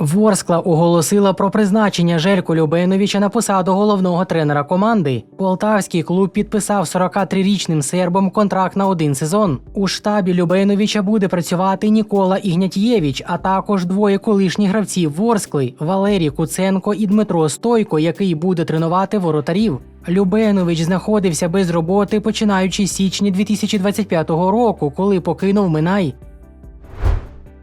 Ворскла оголосила про призначення Желько Любеновича на посаду головного тренера команди. Полтавський клуб підписав 43-річним сербом контракт на один сезон. У штабі Любеновича буде працювати Нікола Ігнятєвич, а також двоє колишніх гравців Ворскли Валерій Куценко і Дмитро Стойко, який буде тренувати воротарів. Любенович знаходився без роботи починаючи з січня 2025 року, коли покинув Минай.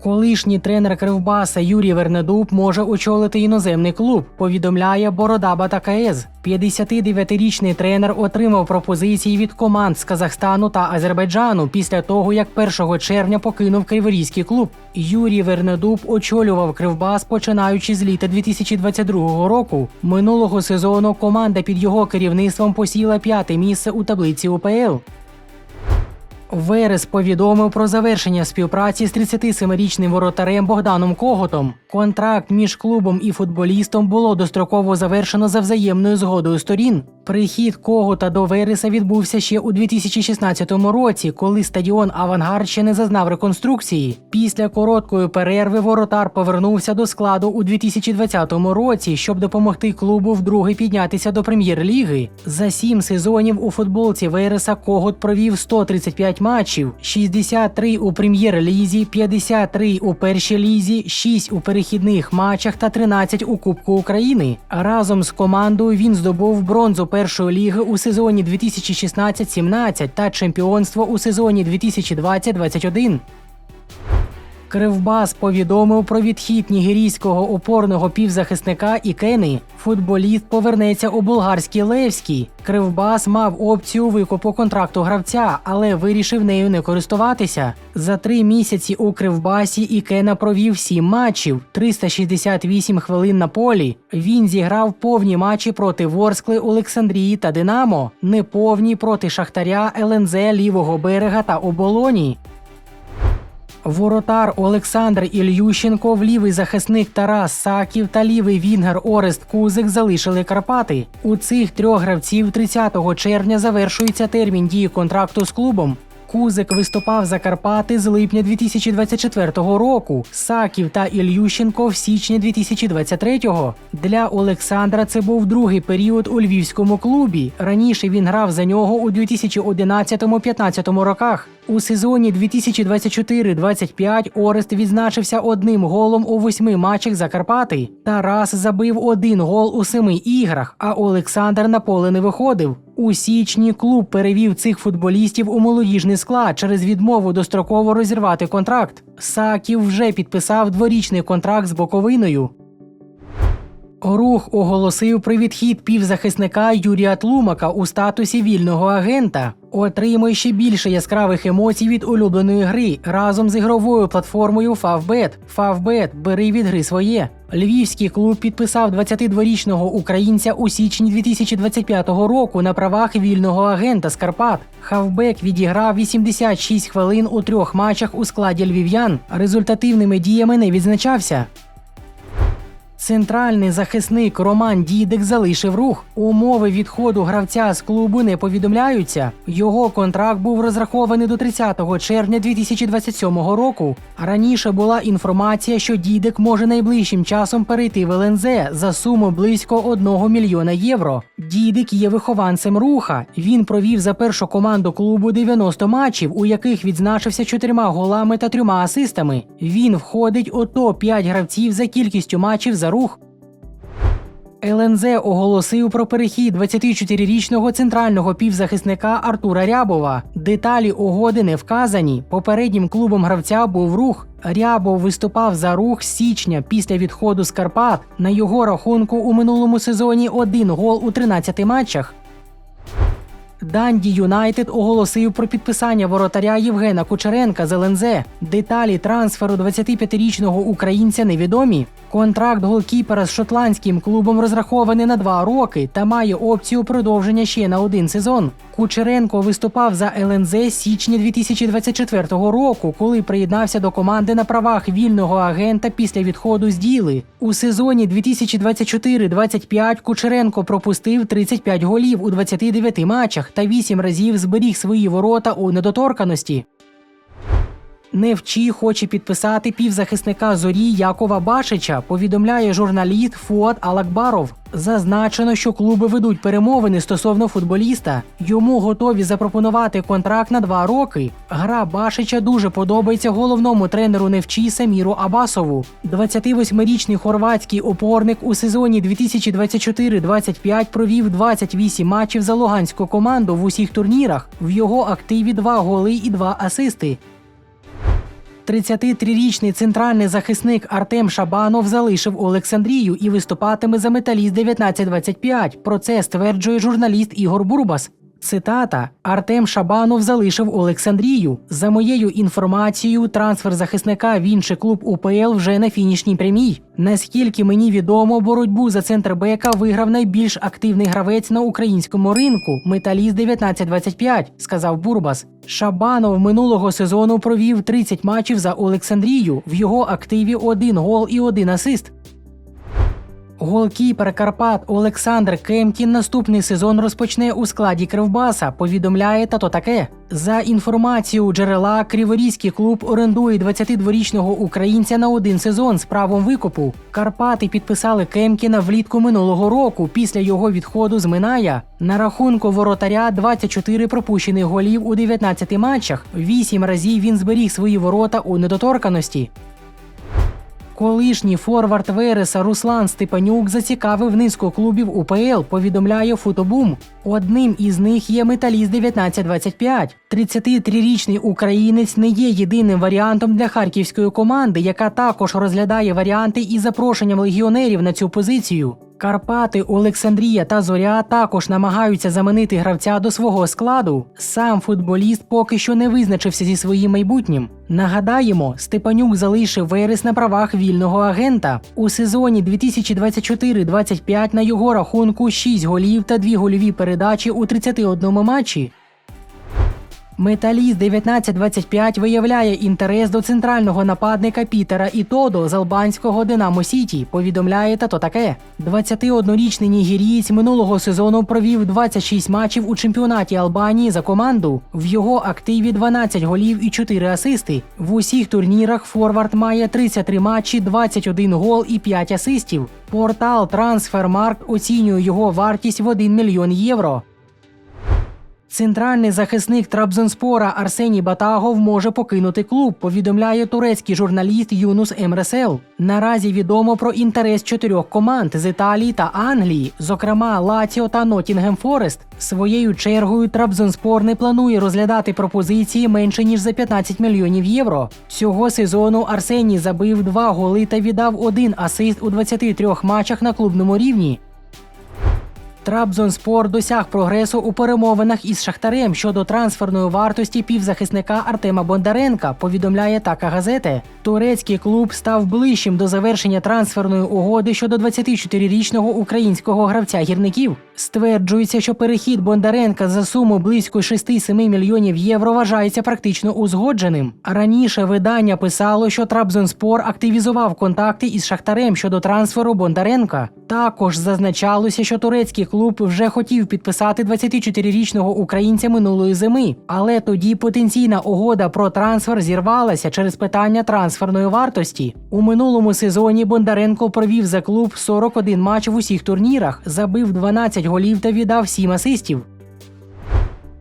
Колишній тренер Кривбаса Юрій Вернедуб може очолити іноземний клуб, повідомляє Бородава та КС. 59-річний тренер отримав пропозиції від команд з Казахстану та Азербайджану після того, як 1 червня покинув Криворізький клуб. Юрій Вернедуб очолював Кривбас починаючи з літа 2022 року. Минулого сезону команда під його керівництвом посіла п'яте місце у таблиці УПЛ. Верес повідомив про завершення співпраці з 37-річним воротарем Богданом Коготом. Контракт між клубом і футболістом було достроково завершено за взаємною згодою сторін. Прихід Когота до Вереса відбувся ще у 2016 році, коли стадіон Авангард ще не зазнав реконструкції. Після короткої перерви воротар повернувся до складу у 2020 році, щоб допомогти клубу вдруге піднятися до прем'єр-ліги. За сім сезонів у футболці Вереса Когот провів 135 матчів, 63 у прем'єр-лізі, 53 у першій лізі, 6 у перехідних матчах та 13 у Кубку України. Разом з командою він здобув бронзу першої ліги у сезоні 2016-17 та чемпіонство у сезоні 2020-21. Кривбас повідомив про відхід нігерійського опорного півзахисника Ікени. Футболіст повернеться у болгарський Левський. Кривбас мав опцію викупу контракту гравця, але вирішив нею не користуватися. За три місяці у Кривбасі Ікена провів сім матчів, 368 хвилин на полі. Він зіграв повні матчі проти Ворскли, Олександрії та Динамо, неповні проти Шахтаря, ЛНЗ, Лівого берега та Оболоні. Воротар Олександр Ільющенко, лівий захисник Тарас Саків та лівий вінгер Орест Кузик залишили Карпати. У цих трьох гравців 30 червня завершується термін дії контракту з клубом. Кузик виступав за Карпати з липня 2024 року. Саків та Ільющенко в січні 2023-го. Для Олександра це був другий період у львівському клубі. Раніше він грав за нього у 2011-15 роках. У сезоні 2024-25 Орест відзначився одним голом у восьми матчах за Карпати. Тарас забив один гол у семи іграх, а Олександр на поле не виходив. У січні клуб перевів цих футболістів у молодіжний склад через відмову достроково розірвати контракт. Саків вже підписав дворічний контракт з Боковиною. Рух оголосив про відхід півзахисника Юрія Тлумака у статусі вільного агента. Отримує ще більше яскравих емоцій від улюбленої гри разом з ігровою платформою Favbet. Favbet – бери від гри своє. Львівський клуб підписав 22-річного українця у січні 2025 року на правах вільного агента з Карпат. Хавбек відіграв 86 хвилин у трьох матчах у складі львів'ян. Результативними діями не відзначався. Центральний захисник Роман Дідик залишив рух. Умови відходу гравця з клубу не повідомляються. Його контракт був розрахований до 30 червня 2027 року. Раніше була інформація, що Дідик може найближчим часом перейти в ЛНЗ за суму близько 1 мільйона євро. Дідик є вихованцем руха. Він провів за першу команду клубу 90 матчів, у яких відзначився чотирма голами та трьома асистами. Він входить у топ-5 гравців за кількістю матчів за рух. ЛНЗ оголосив про перехід 24-річного центрального півзахисника Артура Рябова. Деталі угоди не вказані. Попереднім клубом гравця був рух. Рябов виступав за рух січня після відходу з Карпат. На його рахунку у минулому сезоні один гол у 13 матчах. Данді Юнайтед оголосив про підписання воротаря Євгена Кучеренка з ЛНЗ. Деталі трансферу 25-річного українця невідомі. Контракт голкіпера з шотландським клубом розрахований на два роки та має опцію продовження ще на один сезон. Кучеренко виступав за ЛНЗ з січня 2024 року, коли приєднався до команди на правах вільного агента після відходу з діли. У сезоні 2024-25 Кучеренко пропустив 35 голів у 29 матчах та 8 разів зберіг свої ворота у недоторканості. Невчі хоче підписати півзахисника зорі Якова Башича, повідомляє журналіст Фуат Алакбаров. Зазначено, що клуби ведуть перемовини стосовно футболіста. Йому готові запропонувати контракт на два роки. Гра Башича дуже подобається головному тренеру Невчі Саміру Абасову. 28-річний хорватський опорник у сезоні 2024-25 провів 28 матчів за луганську команду в усіх турнірах. В його активі два голи і два асисти. 33-річний центральний захисник Артем Шабанов залишив Олександрію і виступатиме за металіст 1925. Про це стверджує журналіст Ігор Бурбас. Цитата: Артем Шабанов залишив Олександрію. За моєю інформацією, трансфер захисника в інший клуб УПЛ вже на фінішній прямій. Наскільки мені відомо, боротьбу за центр бека виграв найбільш активний гравець на українському ринку металіст 1925, сказав Бурбас. Шабанов минулого сезону провів 30 матчів за Олександрію. В його активі один гол і один асист. Голкіпер Карпат Олександр Кемкін наступний сезон розпочне у складі Кривбаса. Повідомляє тато таке. За інформацією джерела, Криворізький клуб орендує 22-річного українця на один сезон з правом викупу. Карпати підписали Кемкіна влітку минулого року після його відходу з Миная. На рахунку воротаря 24 пропущених голів у 19 матчах. Вісім разів він зберіг свої ворота у недоторканості. Колишній форвард Вереса Руслан Степанюк зацікавив низку клубів УПЛ, повідомляє Футобум. Одним із них є металіст 1925. 33-річний українець не є єдиним варіантом для харківської команди, яка також розглядає варіанти із запрошенням легіонерів на цю позицію. Карпати, Олександрія та Зоря також намагаються заманити гравця до свого складу. Сам футболіст поки що не визначився зі своїм майбутнім. Нагадаємо, Степанюк залишив Верес на правах вільного агента. У сезоні 2024-25 на його рахунку 6 голів та 2 гольові передачі у 31 матчі. Металіст 1925 виявляє інтерес до центрального нападника Пітера Ітодо з албанського Динамо Сіті. Повідомляє тато таке. 21-річний нігерієць минулого сезону провів 26 матчів у чемпіонаті Албанії за команду. В його активі 12 голів і 4 асисти. В усіх турнірах Форвард має 33 матчі, 21 гол і 5 асистів. Портал Трансфермаркт оцінює його вартість в 1 мільйон євро. Центральний захисник Трабзонспора Арсеній Батагов може покинути клуб. Повідомляє турецький журналіст Юнус Емресел. Наразі відомо про інтерес чотирьох команд з Італії та Англії, зокрема Лаціо та Нотінгем Форест. Своєю чергою Трабзонспор не планує розглядати пропозиції менше ніж за 15 мільйонів євро. Цього сезону Арсеній забив два голи та віддав один асист у 23 матчах на клубному рівні. Трабзонспор досяг прогресу у перемовинах із Шахтарем щодо трансферної вартості півзахисника Артема Бондаренка. Повідомляє така газета. Турецький клуб став ближчим до завершення трансферної угоди щодо 24-річного українського гравця гірників. Стверджується, що перехід Бондаренка за суму близько 6-7 мільйонів євро вважається практично узгодженим. Раніше видання писало, що Трабзонспор активізував контакти із Шахтарем щодо трансферу Бондаренка. Також зазначалося, що турецький клуб вже хотів підписати 24-річного українця минулої зими, але тоді потенційна угода про трансфер зірвалася через питання трансферної вартості. У минулому сезоні Бондаренко провів за клуб 41 матч в усіх турнірах, забив 12 голів та віддав 7 асистів.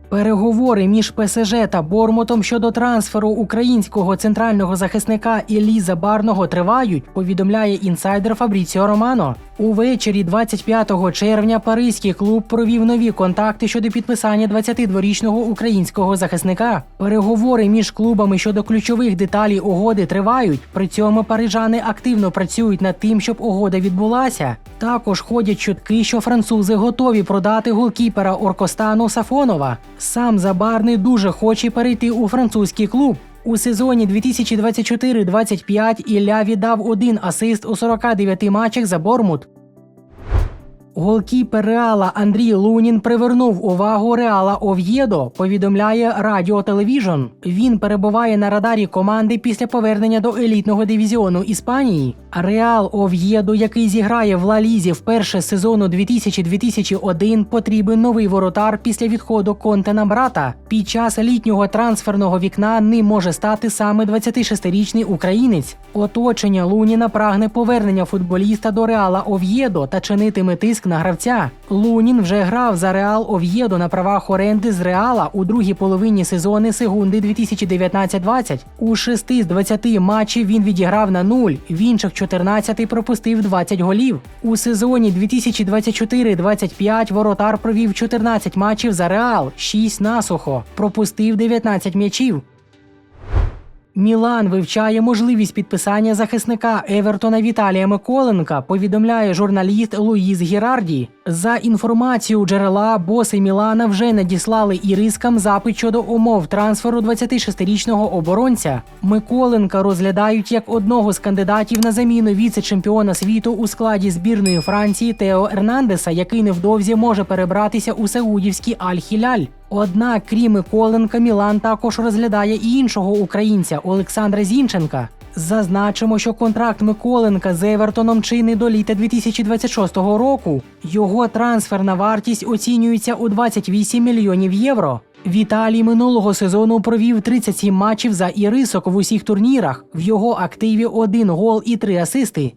Переговори між ПСЖ та Бормутом щодо трансферу українського центрального захисника Іллі Забарного тривають, повідомляє інсайдер Фабріціо Романо. Увечері 25 червня паризький клуб провів нові контакти щодо підписання 22-річного українського захисника. Переговори між клубами щодо ключових деталей угоди тривають. При цьому парижани активно працюють над тим, щоб угода відбулася. Також ходять чутки, що французи готові продати голкіпера Оркостану Сафонова. Сам Забарний дуже хоче перейти у французький клуб. У сезоні 2024-25 Ілля віддав один асист у 49 матчах за Бормут. Голкіпер Реала Андрій Лунін привернув увагу Реала Ов'єдо, повідомляє Радіо Телевіжн. Він перебуває на радарі команди після повернення до елітного дивізіону Іспанії. Реал Ов'єдо, який зіграє в Ла Лізі вперше сезону 2000-2001, потрібен новий воротар після відходу Контена брата. Під час літнього трансферного вікна ним може стати саме 26-річний українець. Оточення Луніна прагне повернення футболіста до Реала Ов'єдо та чинитиме тиск на гравця. Лунін вже грав за Реал Ов'єдо на правах оренди з Реала у другій половині сезону Сегунди 2019-20. У 6 з 20 матчів він відіграв на 0, в інших 14 пропустив 20 голів. У сезоні 2024-25 воротар провів 14 матчів за Реал, 6 насухо, пропустив 19 м'ячів. Мілан вивчає можливість підписання захисника Евертона Віталія Миколенка, повідомляє журналіст Луїз Гірарді. За інформацією джерела, боси Мілана вже надіслали ірискам запит щодо умов трансферу 26-річного оборонця. Миколенка розглядають як одного з кандидатів на заміну віце-чемпіона світу у складі збірної Франції Тео Ернандеса, який невдовзі може перебратися у саудівський Аль-Хіляль. Однак, крім Миколенка, Мілан також розглядає і іншого українця Олександра Зінченка. Зазначимо, що контракт Миколенка з Евертоном чинний до літа 2026 року. Його трансферна вартість оцінюється у 28 мільйонів євро. Віталій минулого сезону провів 37 матчів за ірисок в усіх турнірах. В його активі один гол і три асисти.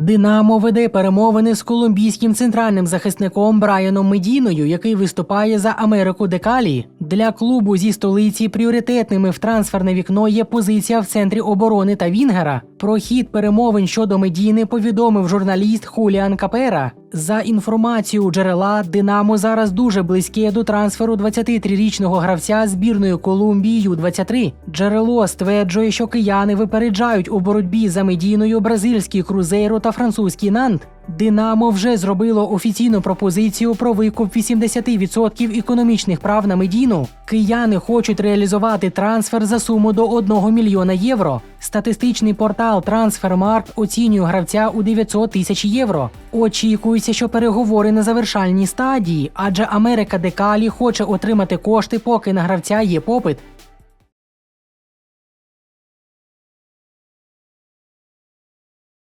Динамо веде перемовини з колумбійським центральним захисником Брайаном Медіною, який виступає за Америку Декалі. Для клубу зі столиці пріоритетними в трансферне вікно є позиція в центрі оборони та Вінгера. Про хід перемовин щодо Медіни повідомив журналіст Хуліан Капера. За інформацією джерела, Динамо зараз дуже близьке до трансферу 23-річного гравця збірної Колумбії Ю-23. Джерело стверджує, що кияни випереджають у боротьбі за медійною бразильський крузейро та французький Нант. Динамо вже зробило офіційну пропозицію про викуп 80% економічних прав на медіну. Кияни хочуть реалізувати трансфер за суму до 1 мільйона євро. Статистичний портал Transfermarkt оцінює гравця у 900 тисяч євро. Очікується, що переговори на завершальній стадії, адже Америка Декалі хоче отримати кошти, поки на гравця є попит.